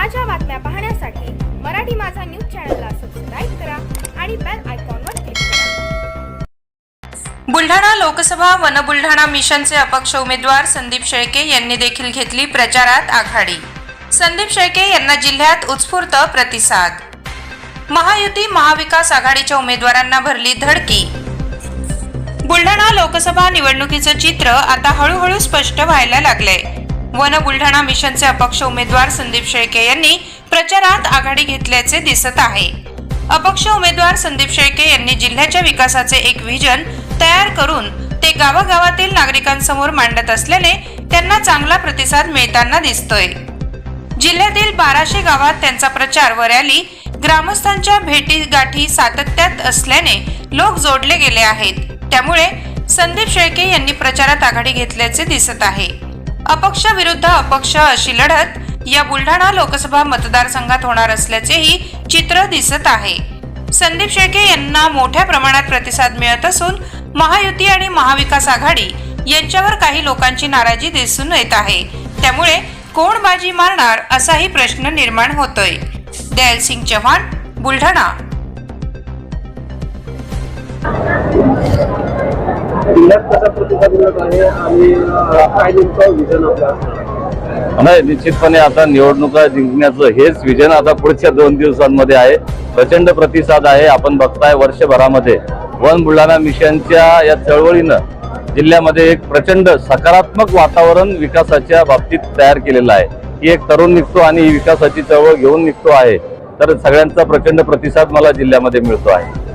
ताज्या बातम्या पाहण्यासाठी मराठी माझा न्यूज चॅनलला सबस्क्राईब करा आणि बेल आयकॉनवर क्लिक करा. बुलढाणा लोकसभा वन बुलढाणा मिशनचे अपक्ष उमेदवार संदीप शेळके यांनी देखील घेतली प्रचारात आघाडी. संदीप शेळके यांना जिल्ह्यात उत्स्फूर्त प्रतिसाद. महायुती महाविकास आघाडीच्या उमेदवारांना भरली धडकी. बुलढाणा लोकसभा निवडणुकीचं चित्र आता हळूहळू स्पष्ट व्हायला लागलंय. वन बुलढाणा मिशनचे अपक्ष उमेदवार संदीप शेळके यांनी प्रचारात आघाडी घेतल्याचे दिसत आहे. अपक्ष उमेदवार संदीप शेळके यांनी जिल्ह्याच्या विकासाचे एक व्हिजन तयार करून ते गावागावातील नागरिकांसमोर मांडत असल्याने त्यांना चांगला प्रतिसाद मिळताना दिसतोय. जिल्ह्यातील बाराशे गावात त्यांचा प्रचार व रॅली ग्रामस्थांच्या भेटी गाठी सातत्यात असल्याने लोक जोडले गेले आहेत. त्यामुळे संदीप शेळके यांनी प्रचारात आघाडी घेतल्याचे दिसत आहे. अपक्ष विरुद्ध अपक्ष अशी लढत या बुलढाणा लोकसभा मतदारसंघात होणार असल्याचेही चित्र दिसत आहे. संदीप शेळके यांना मोठ्या प्रमाणात प्रतिसाद मिळत असून महायुती आणि महाविकास आघाडी यांच्यावर काही लोकांची नाराजी दिसून येत आहे. त्यामुळे कोण बाजी मारणार असाही प्रश्न निर्माण होतोय. दयाल सिंग चव्हाण बुलढाणा. जिल्ह्यात कसा प्रतिसाद मिळत आहे आणि काय नेमकं विजन आपलं नाही निश्चितपणे आता निवडणुका जिंकण्याचं हेच विजन आता पुढच्या दोन दिवसांमध्ये आहे. प्रचंड प्रतिसाद आहे. आपण बघताय वर्षभरामध्ये वन बुलढाणा मिशनच्या या चळवळीनं जिल्ह्यामध्ये एक प्रचंड सकारात्मक वातावरण विकासाच्या बाबतीत तयार केलेलं आहे. की एक तरुण निघतो आणि ही विकासाची चळवळ घेऊन निघतो आहे. तर सगळ्यांचा प्रचंड प्रतिसाद मला जिल्ह्यामध्ये मिळतो आहे.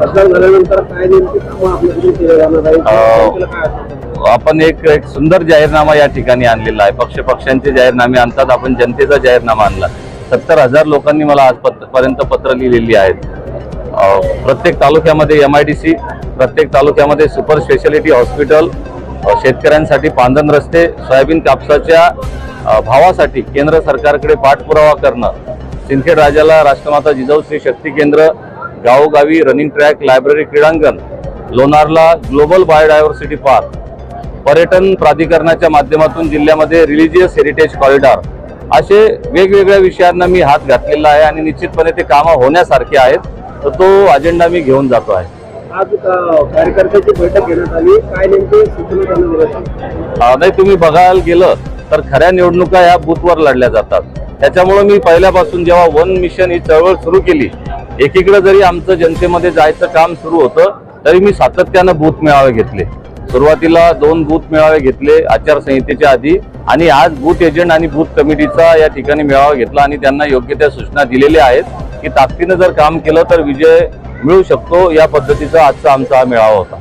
मतदान झाल्यानंतर काय नेमकी कामं आपल्याकडून केली जाणार आहे अं, जनतेला काय आश्वासन आपण एक एक सुंदर जाहीरनामा या ठिकाणी आणलेला आहे. पक्ष पक्षांचे जाहीरनामे आणतात. आपण जनतेचा जाहीरनामा आणला. सत्तर हजार लोकांनी मला आजपर्यंत पत्र लिहिलेली आहेत. अं, प्रत्येक तालुक्यामध्ये एम आय डी सी प्रत्येक तालुक्यामध्ये सुपर स्पेशालिटी हॉस्पिटल अं, शेतकऱ्यांसाठी पांधन रस्ते सोयाबीन कापसाच्या अं, भावासाठी केंद्र सरकारकडे पाठपुरावा करणं सिंदखेड राजाला राष्ट्रमाता जिजाऊ श्री शक्ती केंद्र गावोगावी रनिंग ट्रॅक लायब्ररी क्रीडांगण लोणारला ग्लोबल बायोडायव्हर्सिटी पार्क पर्यटन प्राधिकरणाच्या माध्यमातून जिल्ह्यामध्ये रिलिजियस हेरिटेज कॉरिडॉर असे वेगवेगळ्या विषयांना मी हात घातलेला आहे आणि निश्चितपणे ते कामं होण्यासारखे आहेत. तर तो अजेंडा मी घेऊन जातो आहे. आज कार्यकर्त्याची बैठक घेण्यात आली. काय नेमके नाही तुम्ही बघायला गेलं तर खऱ्या निवडणुका या बूथवर लढल्या जातात. त्याच्यामुळे मी पहिल्यापासून जेव्हा वन मिशन ही चळवळ सुरू केली एकीकडे जरी आमचं जनतेमध्ये जायचं काम सुरू होतं तरी मी सातत्यानं बूथ मेळावे घेतले. सुरुवातीला दोन बूथ मेळावे घेतले आचारसंहितेच्या आधी आणि आज बूथ एजंट आणि बूथ कमिटीचा या ठिकाणी मेळावा घेतला आणि त्यांना योग्य त्या सूचना दिलेल्या आहेत की ताकदीनं जर काम केलं तर विजय मिळू शकतो या पद्धतीचा आजचा आमचा हा मेळावा होता.